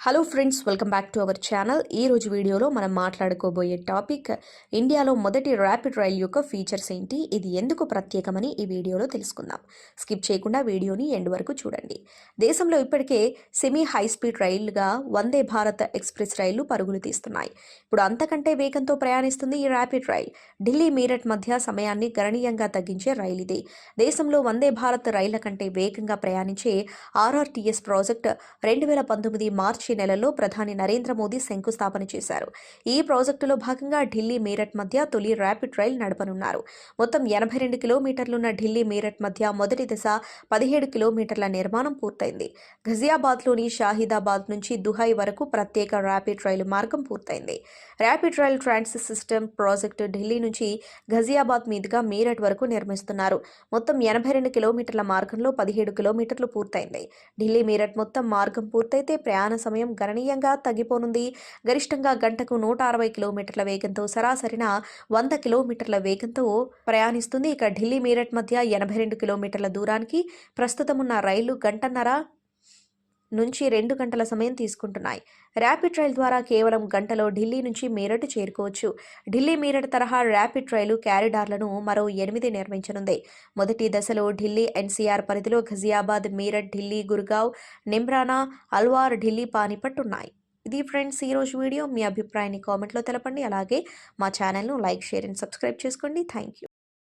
Hello friends welcome back to our channel ఈ రోజు వీడియోలో మనం మాట్లాడుకోబోయే టాపిక్ ఇండియాలో మొదటి ర్యాపిడ్ రైల్ యొక్క ఫీచర్స్ ఏంటి ఇది ఎందుకు ప్రత్యేకమని ఈ వీడియోలో తెలుసుకుందాం. స్కిప్ చేయకుండా వీడియోని ఎండ్ వరకు చూడండి. దేశంలో ఇప్పటికే సెమీ హై స్పీడ్ రైళ్ళుగా వందే భారత్ ఎక్స్ప్రెస్ రైళ్ళు పరుగులు తీస్తున్నాయి. ఇప్పుడు అంతకంటే వేగంతో ప్రయాణిస్తుంది ఈ ర్యాపిడ్ రైల్. ఢిల్లీ మీరట్ మధ్య సమయాన్ని గణనీయంగా తగ్గించే రైలు ఇది. దేశంలో వందే భారత్ రైళ్ళ కంటే వేగంగా ప్రయాణించే ఆర్ఆర్టీఎస్ ప్రాజెక్ట్ రెండు వేల పంతొమ్మిది మార్చి నెలలో ప్రధాని నరేంద్ర మోదీ శంకుస్థాపన చేశారు. ఈ ప్రాజెక్టులో భాగంగా ఢిల్లీ మీరట్ మధ్య తొలి ర్యాపిడ్ రైల్ నడపనున్నారు. మొత్తం ఎనభై రెండు కిలోమీటర్లున్న ఢిల్లీ మీరట్ మధ్య మొదటి దశ పదిహేడు కిలోమీటర్ల నిర్మాణం పూర్తయింది. ఘజియాబాద్లోని షాహిదాబాద్ నుంచి దుహాయ్ వరకు ప్రత్యేక ర్యాపిడ్ రైలు మార్గం పూర్తయింది. Rapid rail transit system project Delhi నుంచి ఘజియాబాద్ మీదుగా మీరట్ వరకు నిర్మిస్తున్నారు. మొత్తం ఎనభై రెండు కిలోమీటర్ల మార్గంలో పదిహేడు కిలోమీటర్లు పూర్తయింది. ఢిల్లీ మీరట్ మొత్తం మార్గం పూర్తయితే ప్రయాణ సమయం గణనీయంగా తగ్గిపోనుంది. గరిష్టంగా గంటకు నూట అరవై కిలోమీటర్ల వేగంతో సరాసరిన వంద కిలోమీటర్ల వేగంతో ప్రయాణిస్తుంది. ఇక ఢిల్లీ మీరట్ మధ్య ఎనభై రెండు కిలోమీటర్ల దూరానికి ప్రస్తుతం ఉన్న రైలు గంటన్నర నుంచి రెండు గంటల సమయం తీసుకుంటున్నాయి. ర్యాపిడ్ రైల్ ద్వారా కేవలం గంటలో ఢిల్లీ నుంచి మీరట్ చేరుకోవచ్చు. ఢిల్లీ మీరట్ తరహా ర్యాపిడ్ రైలు క్యారిడార్లను మరో ఎనిమిది నిర్మించనుంది. మొదటి దశలో ఢిల్లీ ఎన్సీఆర్ పరిధిలో ఘజియాబాద్ మీరట్ ఢిల్లీ గుర్గావ్ నిమ్రానా అల్వార్ ఢిల్లీ పానిపట్ ఉన్నాయి ఇది ఫ్రెండ్స్ ఈరోజు వీడియో. మీ అభిప్రాయాన్ని కామెంట్లో తెలపండి. అలాగే మా ఛానల్ను లైక్ షేర్ అండ్ సబ్స్క్రైబ్ చేసుకోండి. Thank you.